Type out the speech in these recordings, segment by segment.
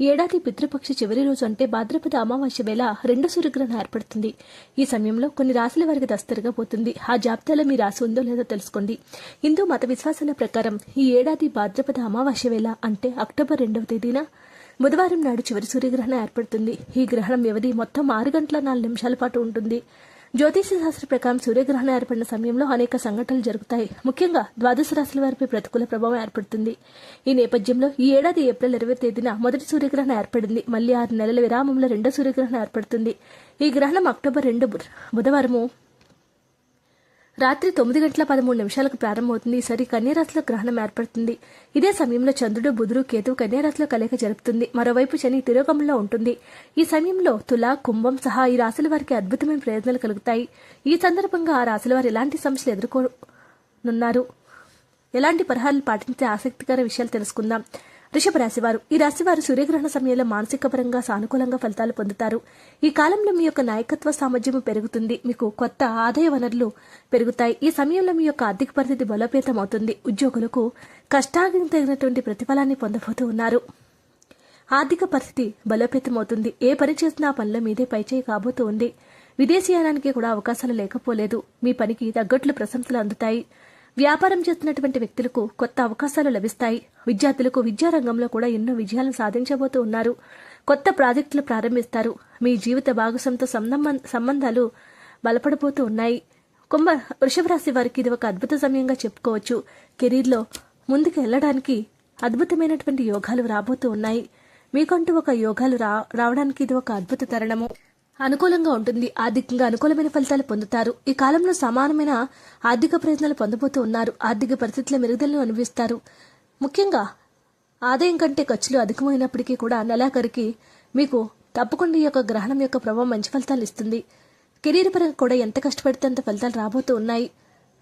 ఏడాది పితృపక్ష చివరి రోజు అంటే భాద్రపద అమావాస్య వేళ రెండో సూర్యగ్రహణం ఏర్పడుతుంది. ఈ సమయంలో కొన్ని రాశుల వారికి దస్తరుగా పోతుంది. ఆ జాబితాలో మీ రాశి ఉందో లేదో తెలుసుకోండి. హిందూ మత విశ్వాసాల ప్రకారం ఈ ఏడాది భాద్రపద అమావాస్య వేళ అంటే అక్టోబర్ రెండవ తేదీన బుధవారం నాడు చివరి సూర్యగ్రహణం ఏర్పడుతుంది. ఈ గ్రహణం వ్యవధి మొత్తం ఆరు గంటల నాలుగు నిమిషాల పాటు ఉంటుంది. జ్యోతిష శాస్త్ర ప్రకారం సూర్యగ్రహణం ఏర్పడిన సమయంలో అనేక సంఘటనలు జరుగుతాయి. ముఖ్యంగా ద్వాదశ రాశుల వారిపై ప్రతికూల ప్రభావం ఏర్పడుతుంది. ఈ నేపథ్యంలో ఈ ఏడాది ఏప్రిల్ ఇరవై తేదీన మొదటి సూర్యగ్రహణం ఏర్పడింది. మళ్ళీ ఆరు నెలల విరామంలో రెండో సూర్యగ్రహణం ఏర్పడుతుంది. ఈ గ్రహణం అక్టోబర్ రెండు బుధ- బుధవారము. రాత్రి తొమ్మిది గంటల పదమూడు నిమిషాలకు ప్రారంభమవుతుంది. ఈసారి కన్యారాశిలో గ్రహణం ఏర్పడుతుంది. ఇదే సమయంలో చంద్రుడు బుధుడు కేతువు కన్యారాశిలో కలయిక జరుపుతుంది. మరోవైపు శని తిరోగమంలో ఉంటుంది. ఈ సమయంలో తుల కుంభం సహా ఈ రాశుల వారికి అద్భుతమైన ప్రయోజనాలు కలుగుతాయి. ఈ సందర్భంగా ఆ రాశుల వారు ఎలాంటి సమస్యలు ఎదుర్కొనున్నారు? ఎలాంటి పరిహారాలు పాటించే ఆసక్తికర విషయాలు తెలుసుకుందాం. వృషభ ఈ రాశి వారు సూర్యగ్రహణ సమయంలో మానసిక పరంగా సానుకూలంగా ఫలితాలు పొందుతారు. ఈ కాలంలో మీ యొక్క నాయకత్వ సామర్థ్యం పెరుగుతుంది. మీకు కొత్త ఆదాయ వనరులు పెరుగుతాయి. ఈ సమయంలో మీ యొక్క ఆర్థిక పరిస్థితి బలోపేతం అవుతుంది ఉద్యోగులకు కష్టానికి తగినటువంటి ప్రతిఫలాన్ని పొందబోతూ ఉన్నారు. ఆర్థిక పరిస్థితి బలోపేతమవుతుంది. ఏ పని చేసినా పనిలో మీదే పైచేయి కాబోతూ ఉంది విదేశీయానానికి కూడా అవకాశాలు లేకపోలేదు. మీ పనికి తగ్గట్లు ప్రశంసలు అందుతాయి. వ్యాపారం చేస్తున్నటువంటి వ్యక్తులకు కొత్త అవకాశాలు లభిస్తాయి. విద్యార్థులకు విద్యారంగంలో కూడా ఎన్నో విజయాలను సాధించబోతూ ఉన్నారు. కొత్త ప్రాజెక్టులు ప్రారంభిస్తారు. మీ జీవిత భాగస్వంతో సంబంధాలు బలపడబోతూ ఉన్నాయి. కుంభ వృషభ రాశి వారికి ఇది ఒక అద్భుత సమయంగా చెప్పుకోవచ్చు. కెరీర్లో ముందుకు వెళ్ళడానికి అద్భుతమైనటువంటి యోగాలు రాబోతూ ఉన్నాయి. మీకంటూ ఒక యోగాలు రా రావడానికి ఇది ఒక అద్భుత తరుణము. అనుకూలంగా ఉంటుంది. ఆర్థికంగా అనుకూలమైన ఫలితాలు పొందుతారు. ఈ కాలంలో సమానమైన ఆర్థిక ప్రయత్నాలు పొందబోతూ ఉన్నారు. ఆర్థిక పరిస్థితుల మెరుగుదలను అనుభవిస్తారు. ముఖ్యంగా ఆదాయం కంటే ఖర్చులు అధికమైనప్పటికీ కూడా నెలాఖరికి మీకు తప్పకుండా ఈ యొక్క గ్రహణం యొక్క ప్రభావం మంచి ఫలితాలు ఇస్తుంది. కెరీర్ పరంగా కూడా ఎంత కష్టపడితే అంత ఫలితాలు రాబోతూ ఉన్నాయి.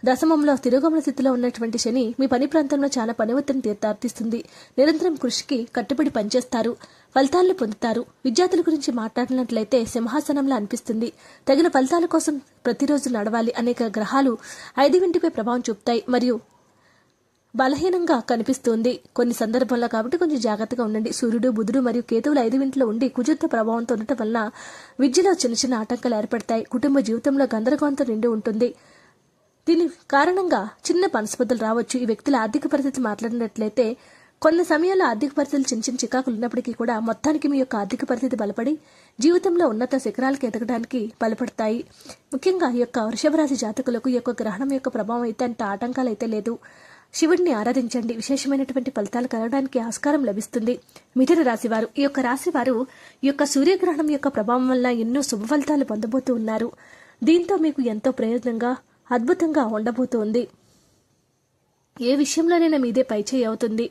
దశమంలో తిరోగమన స్థితిలో ఉన్నటువంటి శని మీ పని ప్రాంతంలో చాలా పని ఒత్తిడిని దారితీస్తుంది నిరంతరం కృషికి కట్టుబడి పనిచేస్తారు. ఫలితాలను పొందుతారు. విద్యార్థుల గురించి మాట్లాడినట్లయితే సింహాసనంలా అనిపిస్తుంది. తగిన ఫలితాల కోసం ప్రతిరోజు నడవాలి అనేక గ్రహాలు ఐదింటిపై ప్రభావం చూపుతాయి. మరియు బలహీనంగా కనిపిస్తుంది. కొన్ని సందర్భాల్లో కాబట్టి కొంచెం జాగ్రత్తగా ఉండండి. సూర్యుడు బుధుడు మరియు కేతువులు ఐదు ఇంట్లో ఉండి కుజుత్వ ప్రభావంతో ఉండటం వలన విద్యలో చిన్న చిన్న ఆటంకాలు ఏర్పడతాయి. కుటుంబ జీవితంలో గందరగోళంతో నిండి ఉంటుంది. దీని కారణంగా చిన్న మనస్పర్ధలు రావచ్చు. ఈ వ్యక్తుల ఆర్థిక పరిస్థితి మాట్లాడినట్లయితే కొన్ని సమయాల్లో ఆర్థిక పరిస్థితులు చిన్న చిన్న చికాకులు ఉన్నప్పటికీ కూడా మొత్తానికి మీ యొక్క ఆర్థిక పరిస్థితి బలపడి జీవితంలో ఉన్నత శిఖరాలకు ఎదగడానికి బలపడతాయి. ముఖ్యంగా ఈ యొక్క వృషభరాశి జాతకులకు ఈ యొక్క గ్రహణం యొక్క ప్రభావం అయితే అంత ఆటంకాలు అయితే లేదు. శివుడిని ఆరాధించండి. విశేషమైనటువంటి ఫలితాలు కలగడానికి ఆస్కారం లభిస్తుంది. మిథున రాశి వారు ఈ యొక్క రాశి వారు ఈ యొక్క సూర్యగ్రహణం యొక్క ప్రభావం వల్ల ఎన్నో శుభ ఫలితాలు పొందబోతూ ఉన్నారు. దీంతో మీకు ఎంతో ప్రయోజనంగా అద్భుతంగా ఉండబోతోంది. ఏ విషయంలోనైనా మీదే పైచేయి అవుతుంది.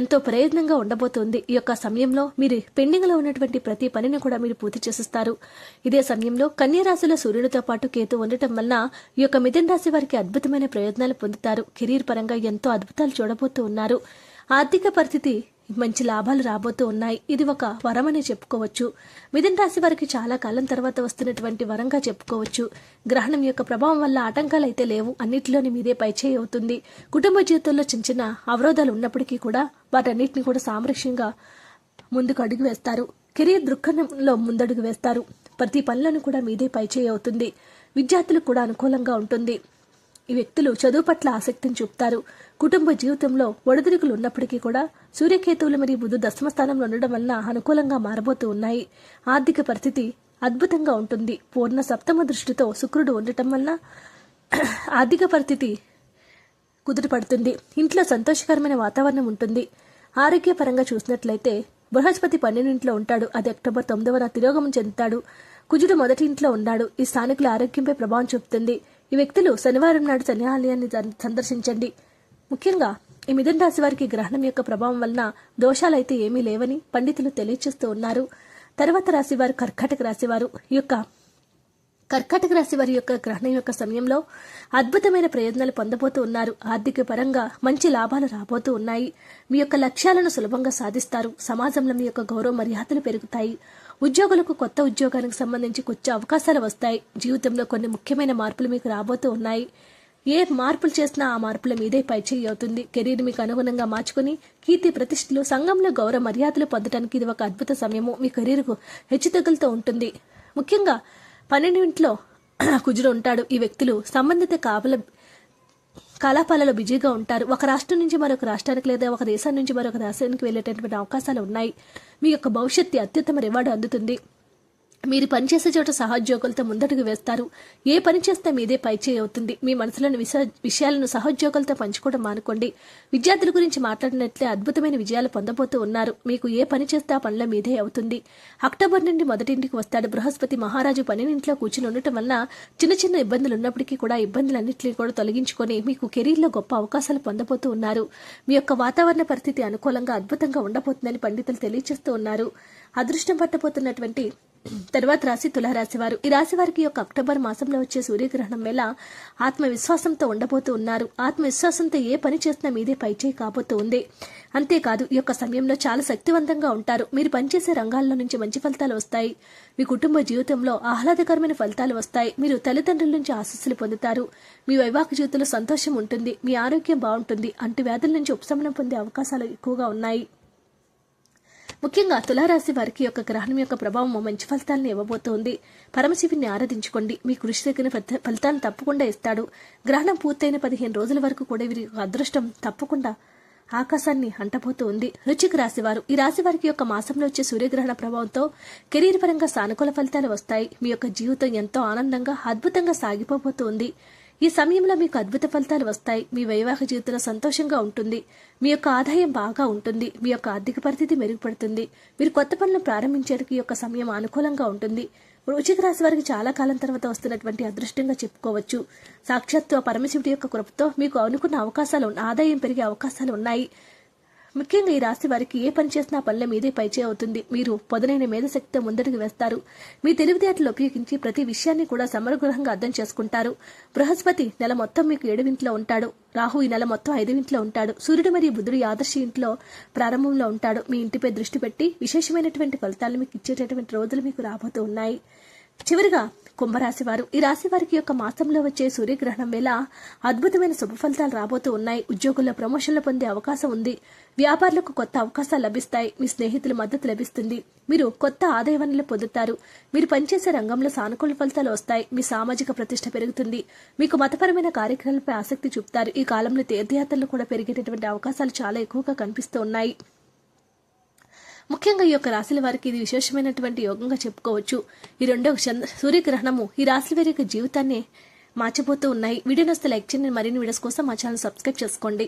ఎంతో ప్రయత్నంగా ఉండబోతోంది. ఈ యొక్క సమయంలో మీరు పెండింగ్లో ఉన్నటువంటి ప్రతి పనిని కూడా మీరు పూర్తి చేసిస్తారు. ఇదే సమయంలో కన్యరాశిలో సూర్యుడితో సూర్యునితో పాటు కేతు ఉండటం వలన ఈ యొక్క మిథున రాశి వారికి అద్భుతమైన ప్రయోజనాలు పొందుతారు. కెరీర్ పరంగా ఎంతో అద్భుతాలు చూడబోతూ ఉన్నారు. ఆర్థిక పరిస్థితి మంచి లాభాలు రాబోతూ ఉన్నాయి. ఇది ఒక వరం అని చెప్పుకోవచ్చు. మిథున రాశి వారికి చాలా కాలం తర్వాత వస్తున్నటువంటి వరంగా చెప్పుకోవచ్చు. గ్రహణం యొక్క ప్రభావం వల్ల ఆటంకాలు అయితే లేవు. అన్నిటిలోని మీదే పైచేయి అవుతుంది. కుటుంబ జీవితంలో చిన్న చిన్న అవరోధాలు ఉన్నప్పటికీ కూడా వాటన్నిటిని కూడా సామరస్యంగా ముందుకు అడుగు వేస్తారు. కెరీర్ దృక్కోణంలో ముందడుగు వేస్తారు. ప్రతి పనులను కూడా మీదే పైచేయి అవుతుంది. విద్యార్థులకు కూడా అనుకూలంగా ఉంటుంది. ఈ వ్యక్తులు చదువు పట్ల ఆసక్తిని చూపుతారు. కుటుంబ జీవితంలో ఒడిదుడుకులు ఉన్నప్పటికీ కూడా సూర్యకేతువులు మరియు బుధు దశమ స్థానంలో ఉండడం వలన అనుకూలంగా మారబోతూ ఉన్నాయి. ఆర్థిక పరిస్థితి అద్భుతంగా ఉంటుంది. పూర్ణ సప్తమ దృష్టితో శుక్రుడు ఉండటం వలన ఆర్థిక పరిస్థితి కుదుటపడుతుంది ఇంట్లో సంతోషకరమైన వాతావరణం ఉంటుంది. ఆరోగ్యపరంగా చూసినట్లయితే బృహస్పతి పన్నెండింట్లో ఉంటాడు. అది అక్టోబర్ తొమ్మిదవన తిరోగమం చెందుతాడు. కుజుడు మొదటి ఇంట్లో ఉన్నాడు. ఈ స్థానికుల ఆరోగ్యంపై ప్రభావం చూపుతుంది. ఈ వ్యక్తులు శనివారం నాడు శని ఆలయాన్ని సందర్శించండి. ముఖ్యంగా ఈ మిథున రాశి వారికి గ్రహణం యొక్క ప్రభావం వలన దోషాలైతే ఏమీ లేవని పండితులు తెలియచేస్తూ ఉన్నారు. తర్వాత రాశివారు కర్కాటక రాశివారు ఈ యొక్క కర్కాటక రాశి వారి యొక్క గ్రహణం యొక్క సమయంలో అద్భుతమైన ప్రయోజనాలు పొందబోతూ ఉన్నారు. ఆర్థిక పరంగా మంచి లాభాలు రాబోతూ ఉన్నాయి. మీ యొక్క లక్ష్యాలను సులభంగా సాధిస్తారు. సమాజంలో మీ యొక్క గౌరవ మర్యాదలు పెరుగుతాయి. ఉద్యోగులకు కొత్త ఉద్యోగానికి సంబంధించి కొచ్చే అవకాశాలు వస్తాయి. జీవితంలో కొన్ని ముఖ్యమైన మార్పులు మీకు రాబోతూ ఉన్నాయి. ఏ మార్పులు చేసినా ఆ మార్పుల మీదే పైచేయి అవుతుంది. కెరీర్ మీకు అనుగుణంగా మార్చుకుని కీర్తి ప్రతిష్టలు సంఘంలో గౌరవ మర్యాదలు పొందడానికి ఇది ఒక అద్భుత సమయము. మీ కెరీర్కు హెచ్చుతగ్గులతో ఉంటుంది. ముఖ్యంగా పన్నెండింట్లో కుజుడు ఉంటాడు. ఈ వ్యక్తులు సంబంధిత కాపల కళాపాలలో బిజీగా ఉంటారు. ఒక రాష్ట్రం నుంచి మరొక రాష్ట్రానికి లేదా ఒక దేశం నుంచి మరొక దేశానికి వెళ్ళేటటువంటి అవకాశాలు ఉన్నాయి. మీ యొక్క భవిష్యత్తు అత్యుత్తమ రివార్డు అందుతుంది. మీరు పనిచేసే చోట సహోద్యోగులతో ముందడుగు వేస్తారు. ఏ పని చేస్తే మీదే పైచేయి అవుతుంది. మీ మనసులోని విషయాలను సహోద్యోగులతో పంచుకోవడం మానుకోండి. విద్యార్థుల గురించి మాట్లాడినట్లే అద్భుతమైన విజయాలు పొందబోతూ ఉన్నారు. మీకు ఏ పని చేస్తే ఆ పనిలో మీదే అవుతుంది. అక్టోబర్ నుండి మొదటింటికి వస్తాడు బృహస్పతి మహారాజు పనినింట్లో కూర్చుని ఉండటం వల్ల చిన్న చిన్న ఇబ్బందులు ఉన్నప్పటికీ కూడా ఇబ్బందులన్నింటినీ కూడా తొలగించుకొని మీకు కెరీర్లో గొప్ప అవకాశాలు పొందబోతూ ఉన్నారు. మీ యొక్క వాతావరణ పరిస్థితి అనుకూలంగా అద్భుతంగా ఉండబోతుందని పండితులు తెలియజేస్తూ ఉన్నారు. అదృష్టం పట్టబోతున్నటువంటి తర్వాత రాశి తులారాశి వారు. ఈ రాశి వారికి యొక్క అక్టోబర్ మాసంలో వచ్చే సూర్యగ్రహణం వేళ ఆత్మవిశ్వాసంతో ఉండబోతూ ఉన్నారు. ఆత్మవిశ్వాసంతో ఏ పని చేసినా మీదే పైచేయి కాబోతూ ఉంది అంతేకాదు ఈ యొక్క సమయంలో చాలా శక్తివంతంగా ఉంటారు. మీరు పనిచేసే రంగాల్లో నుంచి మంచి ఫలితాలు వస్తాయి. మీ కుటుంబ జీవితంలో ఆహ్లాదకరమైన ఫలితాలు వస్తాయి. మీరు తల్లిదండ్రుల నుంచి ఆశస్సులు పొందుతారు. మీ వైవాహిక జీవితంలో సంతోషం ఉంటుంది. మీ ఆరోగ్యం బాగుంటుంది. అంటు వ్యాధుల నుంచి ఉపశమనం పొందే అవకాశాలు ఎక్కువగా ఉన్నాయి. ముఖ్యంగా తులారాశి వారికి యొక్క గ్రహణం యొక్క ప్రభావం మంచి ఫలితాలను ఇవ్వబోతోంది. పరమశివుని ఆరాధించుకోండి. మీ కృషి తగిన ఫలిత- ఫలితాలను తప్పకుండా ఇస్తాడు. గ్రహణం పూర్తయిన పదిహేను రోజుల వరకు కూడా వీరి అదృష్టం తప్పకుండా ఆకాశాన్ని అంటబోతూ ఉంది రుచిక రాశివారు ఈ రాశి వారికి యొక్క మాసంలో వచ్చే సూర్యగ్రహణ ప్రభావంతో కెరీర్ పరంగా సానుకూల ఫలితాలు వస్తాయి. మీ యొక్క జీవితం ఎంతో ఆనందంగా అద్భుతంగా సాగిపోబోతోంది. ఈ సమయంలో మీకు అద్భుత ఫలితాలు వస్తాయి. మీ వైవాహిక జీవితంలో సంతోషంగా ఉంటుంది. మీ యొక్క ఆదాయం బాగా ఉంటుంది. మీ యొక్క ఆర్థిక పరిస్థితి మెరుగుపడుతుంది. మీరు కొత్త పనులు ప్రారంభించడానికి ఈ యొక్క సమయం అనుకూలంగా ఉంటుంది. వృచిక రాశి వారికి చాలా కాలం తర్వాత వస్తున్నటువంటి అదృష్టంగా చెప్పుకోవచ్చు. సాక్షాత్తు పరమశివుడి యొక్క కృపతో మీకు అనుకున్న అవకాశాలు ఆదాయం పెరిగే అవకాశాలు ఉన్నాయి. ముఖ్యంగా ఈ రాశి వారికి ఏ పని చేసినా పనుల మీదే పైచే అవుతుంది. మీరు పొదనైన మేధశక్తితో ముందడుగు వేస్తారు. మీ తెలివితేటలు ఉపయోగించి ప్రతి విషయాన్ని కూడా సమగ్రంగా అర్థం చేసుకుంటారు. బృహస్పతి నెల మొత్తం మీకు ఏడువింట్లో ఉంటాడు. రాహు ఈ నెల మొత్తం ఐదువింట్లో ఉంటాడు. సూర్యుడు మరియు బుధుడు ఆదర్శ ఇంట్లో ప్రారంభంలో ఉంటాడు. మీ ఇంటిపై దృష్టి పెట్టి విశేషమైనటువంటి ఫలితాలు మీకు ఇచ్చేటటువంటి రోజులు మీకు రాబోతూ ఉన్నాయి. చివరిగా కుంభరాశి వారు ఈ రాశి వారికి యొక్క మాసంలో వచ్చే సూర్యగ్రహణం వేళ అద్భుతమైన శుభ ఫలితాలు రాబోతూ ఉన్నాయి. ఉద్యోగుల్లో ప్రమోషన్లు పొందే అవకాశం ఉంది. వ్యాపారులకు కొత్త అవకాశాలు లభిస్తాయి. మీ స్నేహితుల మద్దతు లభిస్తుంది. మీరు కొత్త ఆదాయ వనరులు పొందుతారు. మీరు పనిచేసే రంగంలో సానుకూల ఫలితాలు వస్తాయి. మీ సామాజిక ప్రతిష్ట పెరుగుతుంది. మీకు మతపరమైన కార్యక్రమాలపై ఆసక్తి చూపుతారు. ఈ కాలంలో తీర్థయాత్రలు కూడా పెరిగేటటువంటి అవకాశాలు చాలా ఎక్కువగా కనిపిస్తూ ఉన్నాయి. ముఖ్యంగా ఈ యొక్క రాశుల వారికి ఇది విశేషమైనటువంటి యోగంగా చెప్పుకోవచ్చు. ఈ రెండో సూర్యగ్రహణము ఈ రాశుల వారి యొక్క జీవితాన్ని మార్చిపోతూ ఉన్నాయి. వీడియో నస్తే లైక్ చేయండి. మరిన్ని వీడియోస్ కోసం మా ఛానల్ సబ్స్క్రైబ్ చేసుకోండి.